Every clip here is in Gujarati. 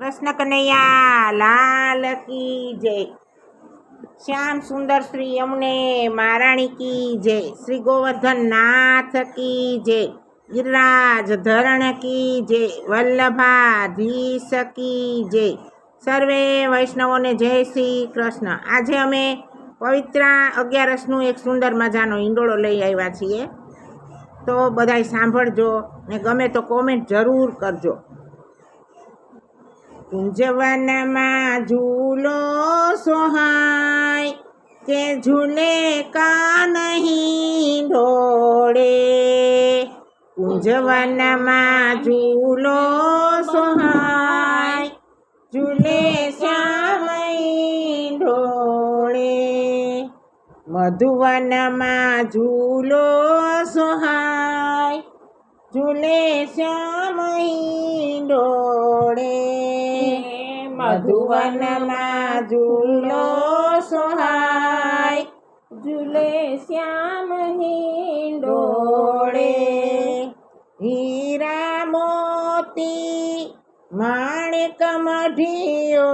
કૃષ્ણ કનૈયા, લાલ કી જય. શ્યામ સુંદર શ્રી અમને મહારાણી કી જય. શ્રી ગોવર્ધન નાથ કી જય. ગિરરાજ ધરણ કી જય. વલ્લભાધીશ કી જય. સર્વે વૈષ્ણવોને જય શ્રી કૃષ્ણ. આજે અમે પવિત્રા અગિયારસનું એક સુંદર મજાનો ઈંડોળો લઈ આવ્યા છીએ. તો બધાય સાંભળજો ને ગમે તો કોમેન્ટ જરૂર કરજો. કુંજવનમાં ઝૂલો સોહાય, કે ઝૂલે કા નહીં ઢોળે? કુંજવનમાં ઝૂલો સોહાય, ઝૂલે શ્યામઈ ઢોળે? મધુવનમાં ઝૂલો સોહાય, ઝૂલે શ્યામઈ ડોળે મધુવનમાં ઝૂલો સોહાય. ઝૂલે શ્યામ હિંડોળે. હીરા મોતી માણેક મઢિયો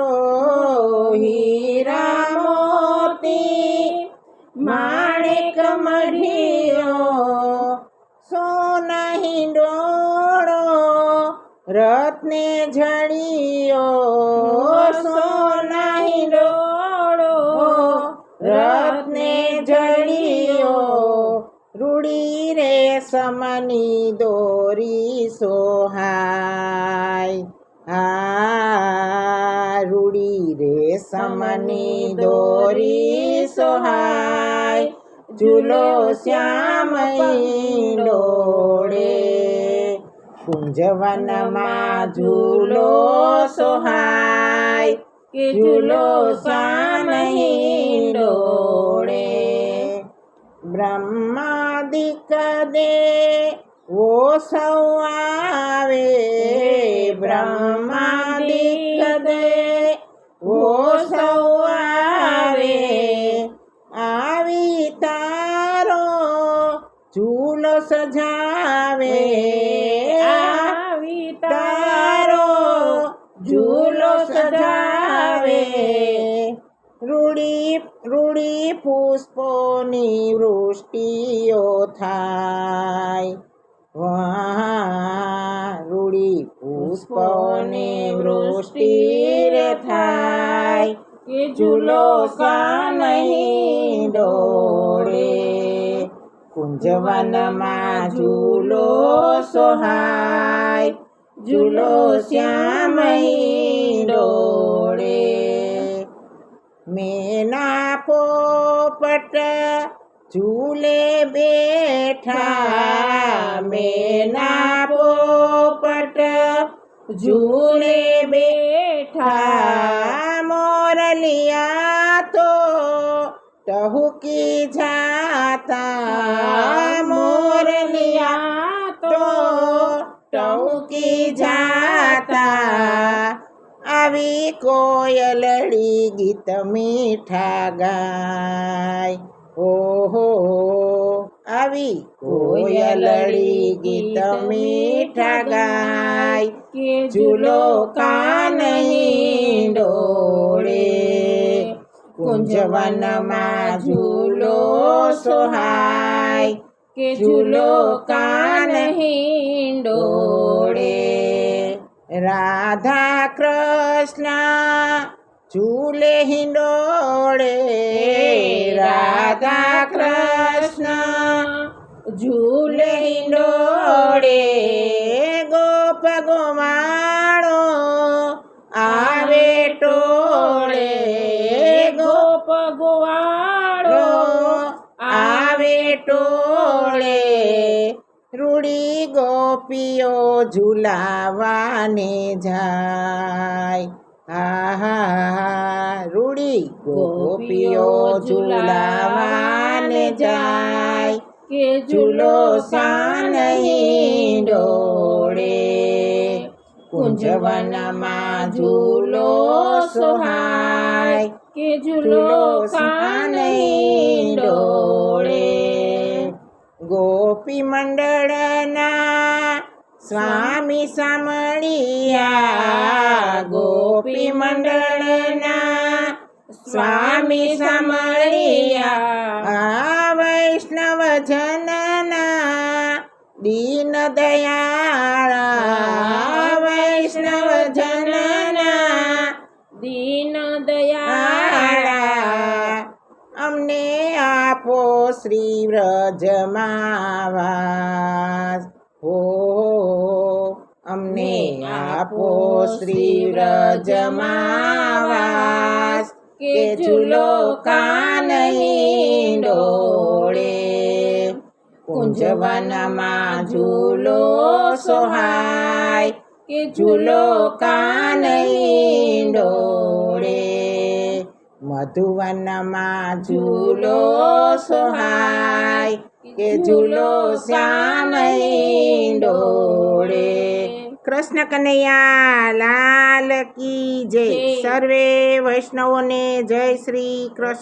હીરા મોતી માણેક મઢિયો સોના હિંડોળો રત્ને જડિયો સમની દોરી સોહાય. આ રૂડી રે સમની દોરી સોહાય. ઝૂલો શ્યામઈ ડોળે. કુંજવનમાં ઝૂલો સોહાય. ઝૂલો શ્યામઈ ડોળે. બ્રહ્માદિક દે વો સૌ આવે બ્રહ્માદિક દે વો સૌ આવે આવી તારો ચૂલો સજાવે. આવી તારો ઝૂલો સજાવે. રૂડી રૂડી પુષ્પોની વૃષ્ટિઓ થાય રૂડી પુષ્પોની વૃષ્ટિ રે થાય કે ઝૂલો સા નહીં ડોળે કુંજવનમાં ઝૂલો સોહાય ઝૂલો શ્યામહી ડોળે મેના પોપટ ઝૂલે બેઠા મેના પોપટ ઝૂલે બેઠા મોરલિયા તો ટહુકી જાતા મોરલિયા તો ટહુકી જાતા આવી કોયલડી ગીત મીઠા ગાય. ઓહો, આવી કોયલડી ગીત મીઠા ગાય કે ઝૂલો કાનહી ડોળે. કુંજવનમાં ઝૂલો સોહાય કે ઝૂલો કાનહી ડોળે. રાધા કૃષ્ણ ઝૂલે હિંડોળે રાધા કૃષ્ણ ઝૂલે હિંડોળે ગોપ ગોમાળો આવે ટોળે ગોપ ગોપ ગોવાળો આવે ટોળે રૂડી ગોપીઓ ઝુલાવાને જાય. આહા રૂડી ગોપીઓ ઝુલાવાને જાય. કે ઝૂલો સાનહી ડોળે કુંજવનમાં ઝૂલો સોહાય. કે ઝૂલો કાનહી ડોળે ગોપી મંડળના સ્વામી સામળિયા ગોપી મંડળના સ્વામી સામળિયા આ વૈષ્ણવ જનના દીન દયાળા વૈષ્ણવ જનના દીન દયાળા અમને આપો શ્રી વ્રજમાવાસ. હો, અમને આપો શ્રી વ્રજમાવાસ. કે ઝૂલો કાનહી ડોળે કુંજવનમાં ઝૂલો સોહાય. કે ઝૂલો કાનહી ડોળે મધુવનમાં ઝૂલો સોહાય કે ઝૂલો શ્યામઈ ડોળે કૃષ્ણ કનૈયા લાલ કી જય. જય. સર્વે વૈષ્ણવોને જય શ્રી કૃષ્ણ.